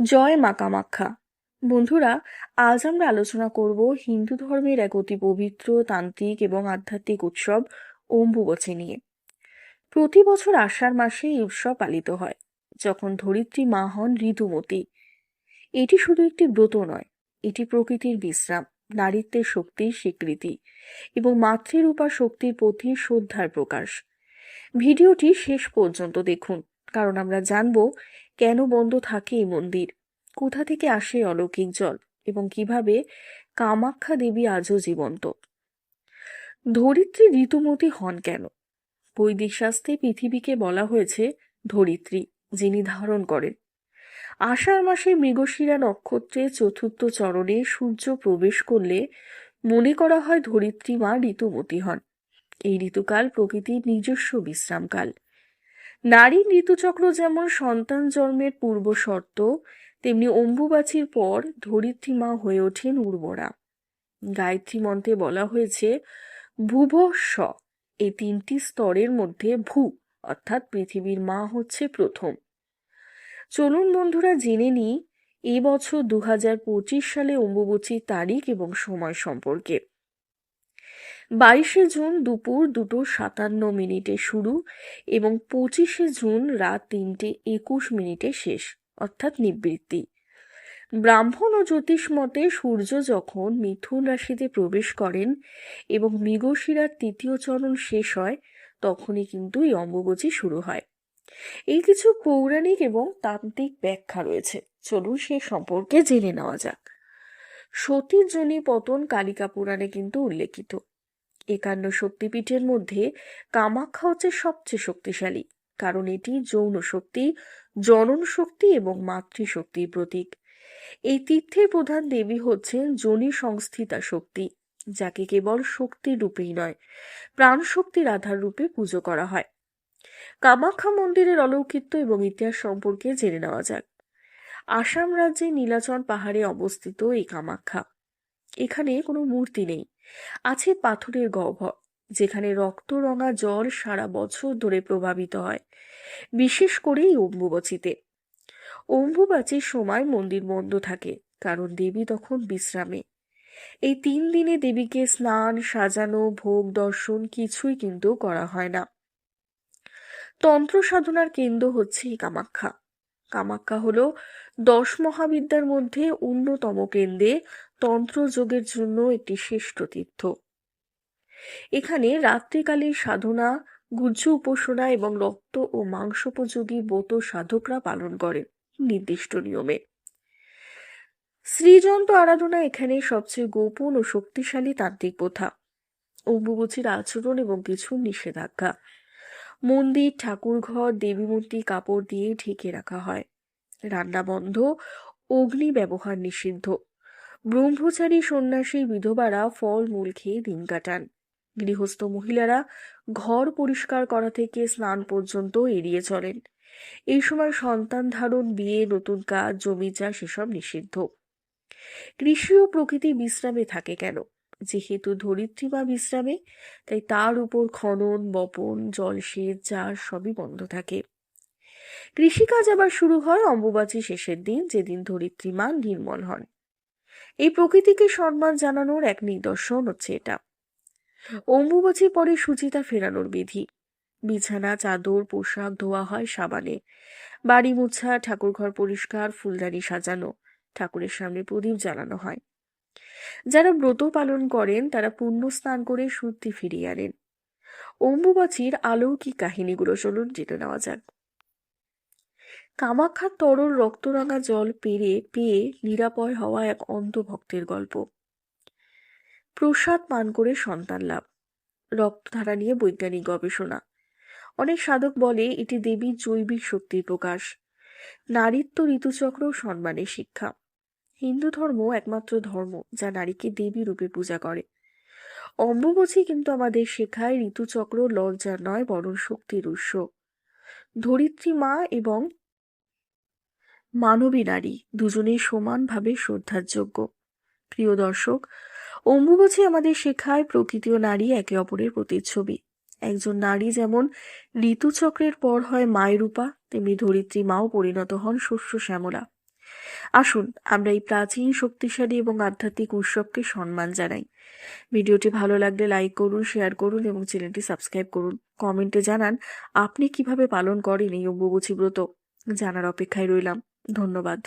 জয় মা কামাখ্যা। বন্ধুরা, আজ আমরা আলোচনা করব হিন্দু ধর্মের এক অতি পবিত্র, তান্ত্রিক এবং আধ্যাত্মিক উৎসব অম্বুবচী নিয়ে। প্রতি বছর আষাঢ় মাসে এই উৎসব পালিত হয়, যখন ধরিত্রী মা হন ঋতুমতী। এটি শুধু একটি ব্রত নয়, এটি প্রকৃতির বিশ্রাম, নারীত্বের শক্তির স্বীকৃতি এবং মাতৃরূপা শক্তির প্রতি শ্রদ্ধার প্রকাশ। ভিডিওটি শেষ পর্যন্ত দেখুন। কারণ আমরা জানব কেন বন্ধ থাকে এই মন্দির, কোথা থেকে আসে অলৌকিক জল এবং কীভাবে কামাখ্যা দেবী আজও জীবন্ত। ধরিত্রী ঋতুমতী হন কেন? বৈদিক শাস্ত্রে পৃথিবীকে বলা হয়েছে ধরিত্রী, যিনি ধারণ করেন। আষাঢ় মাসে মৃগশিরা নক্ষত্রে চতুর্থ চরণে সূর্য প্রবেশ করলে মনে করা হয় ধরিত্রী মা ঋতুমতী হন। এই ঋতুকাল প্রকৃতির নিজস্ব বিশ্রামকাল। নারীর ঋতুচক্র যেমন সন্তান জন্মের পূর্ব শর্ত, তেমনি অম্বুবাচীর পর ধরিত্রী মা হয়ে ওঠেন উর্বরা। গায়ত্রী মন্ত্রে বলা হয়েছে ভুভ স এই তিনটি স্তরের মধ্যে ভূ, অর্থাৎ পৃথিবীর মা হচ্ছে প্রথম। চলুন বন্ধুরা জেনে নিই, এই বছর দু সালে অম্বুবচীর তারিখ এবং সময় সম্পর্কে। বাইশে জুন দুপুর দুটো সাতান্ন মিনিটে শুরু এবং পঁচিশে জুন রাত তিনটে একুশ মিনিটে শেষ, অর্থাৎ নিবৃত্তি। ব্রাহ্মণ ও জ্যোতিষ মতে সূর্য যখন মিথুন রাশিতে প্রবেশ করেন এবং মৃগশিরার তৃতীয় চরণ শেষ হয়, তখনই কিন্তু এই অম্বুবচী শুরু হয়। এই কিছু পৌরাণিক এবং তান্ত্রিক ব্যাখ্যা রয়েছে। চলুন সে সম্পর্কে জেনে নেওয়া যাক। সতীর জনি পতন কালিকা পুরাণে কিন্তু উল্লেখিত। একান্ন শক্তিপীঠের মধ্যে কামাখ্যা হচ্ছে সবচেয়ে শক্তিশালী, কারণ এটি যৌন শক্তি, জনন শক্তি এবং মাতৃশক্তির প্রতীক। এই তীর্থের প্রধান দেবী হচ্ছেন জনি সংস্থিতা শক্তি, যাকে কেবল শক্তির রূপেই নয় প্রাণ শক্তির আধার রূপে পুজো করা হয়। কামাখ্যা মন্দিরের অলৌকিত্য এবং ইতিহাস সম্পর্কে জেনে নেওয়া যাক। আসাম রাজ্যে নীলাচল পাহাড়ে অবস্থিত এই কামাখ্যা। এখানে কোনো মূর্তি নেই। আছে পাথরের গহ্বর, যেখানে রক্তরঙা জল সারা বছর ধরে প্রভাবিত হয়, বিশেষ করে এই অম্বুবাচিতে। অম্বুবাচির সময় মন্দির বন্ধ থাকে, কারণ দেবী তখন বিশ্রামে। এই তিন দিনে দেবীকে স্নান, সাজানো, ভোগ, দর্শন কিছুই কিন্তু করা হয় না। তন্ত্র সাধনার কেন্দ্র হচ্ছে কামাখ্যা। কামাখ্যা হলো দশ মহাবিদ্যার মধ্যে অন্যতম কেন্দ্রে তন্ত্রযোগের জন্য একটি শ্রেষ্ঠ তীর্থ। এখানে রাত্রিকালীন সাধনা গুজ্জ উপাসনা এবং রক্ত ও মাংসোপযোগী ব্রত সাধকরা পালন করেন নির্দিষ্ট নিয়মে। শ্রীযন্ত্র আরাধনা এখানে সবচেয়ে গোপন ও শক্তিশালী তান্ত্রিক প্রথা। অম্বুবচির আচরণ এবং কিছু নিষেধাজ্ঞা। মন্দির, ঠাকুরঘর দেবী মূর্তি কাপড় দিয়ে ঢেকে রাখা হয়। রান্না বন্ধ, অগ্নি ব্যবহার নিষিদ্ধ। ব্রহ্মচারী সন্ন্যাসী বিধবারা ফল মূল খেয়ে দিন কাটান। গৃহস্থ মহিলারা ঘর পরিষ্কার করা থেকে স্নান পর্যন্ত এড়িয়ে চলেন। এই সময় সন্তান ধারণ, বিয়ে, নতুন কাজ, জমি চাষ এসব নিষিদ্ধ। কৃষি ও প্রকৃতি বিশ্রামে থাকে কেন? যেহেতু ধরিত্রী বা বিশ্রামে, তাই তার উপর খনন, বপন, জলসেচ, চাষ সবই বন্ধ থাকে। কৃষিকাজ আবার শুরু হয় অম্বুবাচী শেষের দিন, যেদিন ধরিত্রী মা নির্মল হন। এই প্রকৃতিকে সম্মান জানানোর এক নিদর্শন হচ্ছে এটা। অম্বুবাচী পরে সুচিতা ফেরানোর বিধি। বিছানা, চাদর, পোশাক ধোয়া হয় সাবানে। বাড়ি মুছা, ঠাকুরঘর পরিষ্কার, ফুলদানি সাজানো, ঠাকুরের সামনে প্রদীপ জ্বালানো হয়। যারা ব্রত পালন করেন, তারা পুণ্য স্নান করে শুদ্ধি ফিরিয়ে আনেন। অম্বুবাচীর অলৌকিক কাহিনীগুলো চলুন জেনে নেওয়া যাক। কামাখ্যার তরল রক্তরাঙা জল পেরে পেয়ে নিরাপয় হওয়া এক অন্ধভক্তের গল্প। প্রসাদ পান করে সন্তান লাভ। রক্তধারা নিয়ে বৈজ্ঞানিক গবেষণা। অনেক সাধক বলে এটি দেবীর জৈবিক শক্তির প্রকাশ। নারীত্ব ঋতুচক্র সম্মানের শিক্ষা। হিন্দু ধর্ম একমাত্র ধর্ম যা নারীকে দেবী রূপে পূজা করে। অম্বুবচী কিন্তু আমাদের শেখায় ঋতুচক্র লজ্জা নয়, বরং শক্তির উৎস। ধরিত্রী মা এবং মানবী নারী দুজনেই সমানভাবে শ্রদ্ধার যোগ্য প্রিয় দর্শক, অম্বুবচী আমাদের শেখায় প্রকৃতি ও নারী একে অপরের প্রতিচ্ছবি। একজন নারী যেমন ঋতুচক্রের পর হয় মায়েরূপা, তেমনি ধরিত্রী মাও পরিণত হন শস্য শ্যামলা। আসুন, আমরা এই প্রাচীন, শক্তিশালী এবং আধ্যাত্মিক উৎসবকে সম্মান জানাই। ভিডিওটি ভালো লাগলে লাইক করুন, শেয়ার করুন এবং চ্যানেলটি সাবস্ক্রাইব করুন। কমেন্টে জানান, আপনি কীভাবে পালন করেন এই অম্বুবচী ব্রত? জানার অপেক্ষায় রইলাম। ধন্যবাদ।